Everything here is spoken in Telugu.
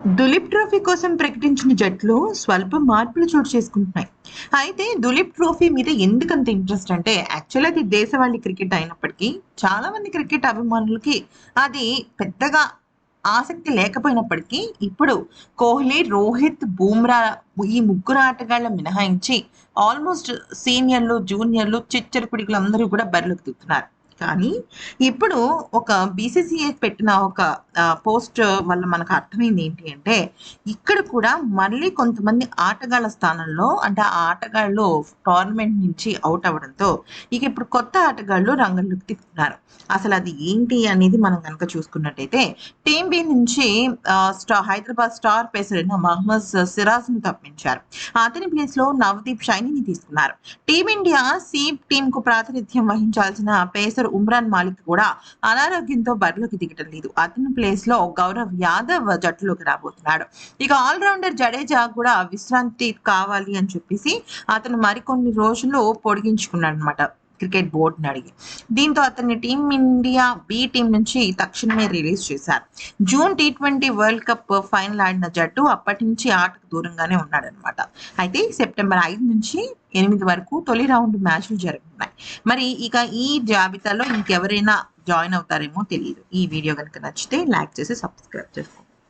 దులీప్ ట్రోఫీ కోసం ప్రకటించిన జట్లు స్వల్ప మార్పులు చోటు చేసుకుంటున్నాయి. అయితే దులీప్ ట్రోఫీ మీద ఎందుకంత ఇంట్రెస్ట్ అంటే యాక్చువల్ అది దేశవాళీ క్రికెట్ అయినప్పటికీ చాలా మంది క్రికెట్ అభిమానులకి అది పెద్దగా ఆసక్తి లేకపోయినప్పటికీ ఇప్పుడు కోహ్లీ రోహిత్ బూమ్రా ఈ ముగ్గురు ఆటగాళ్ళ మినహాయించి ఆల్మోస్ట్ సీనియర్లు జూనియర్లు చిచ్చర పిడికలు అందరూ కూడా బరిలోకి దిగుతున్నారు. కానీ ఇప్పుడు ఒక బీసీసీఐ పెట్టిన ఒక పోస్ట్ వల్ల మనకు అర్థమైంది ఏంటి అంటే ఇక్కడ కూడా మళ్ళీ కొంతమంది ఆటగాళ్ళ స్థానంలో అంటే ఆ ఆటగాళ్ళు టోర్నమెంట్ నుంచి అవుట్ అవ్వడంతో ఇక ఇప్పుడు కొత్త ఆటగాళ్ళు రంగంలోకి దిగుతున్నారు. అసలు అది ఏంటి అనేది మనం కనుక చూసుకున్నట్టయితే టీం బి నుంచి స్టార్ హైదరాబాద్ స్టార్ పేసర్ అయిన మహమ్మద్ సిరాజ్ను తప్పించారు. అతని ప్లేస్లో నవదీప్ షైనిని తీసుకున్నారు. టీమిండియా సి టీం కు ప్రాతినిధ్యం వహించాల్సిన పేసర్ ఉమ్రాన్ మాలిక్ కూడా అనారోగ్యంతో బరిలోకి దిగటం లేదు. అతని ప్లేస్లో గౌరవ్ యాదవ్ జట్టులోకి రాబోతున్నాడు. ఇక ఆల్రౌండర్ జడేజా కూడా విశ్రాంతి కావాలి అని చెప్పేసి అతను మరికొన్ని రోజులు పొడిగించుకున్నాడు అనమాట క్రికెట్ బోర్డుని అడిగి. దీంతో అతన్ని టీం ఇండియా బి టీం నుంచి తక్షణమే రిలీజ్ చేశారు. June T twenty world cup final ఆడిన జట్టు అప్పటి నుంచి ఆటకు దూరంగానే ఉన్నాడనమాట అయితే సెప్టెంబర్ ఐదు నుంచి ఎనిమిది వరకు తొలి రౌండ్ మ్యాచ్లు జరుగుతున్నాయి మరి ఇక ఈ జాబితాలో ఇంకెవరైనా జాయిన్ అవుతారేమో తెలియదు ఈ వీడియో కనుక నచ్చితే లైక్ చేసి సబ్స్క్రైబ్ చేసుకోండి.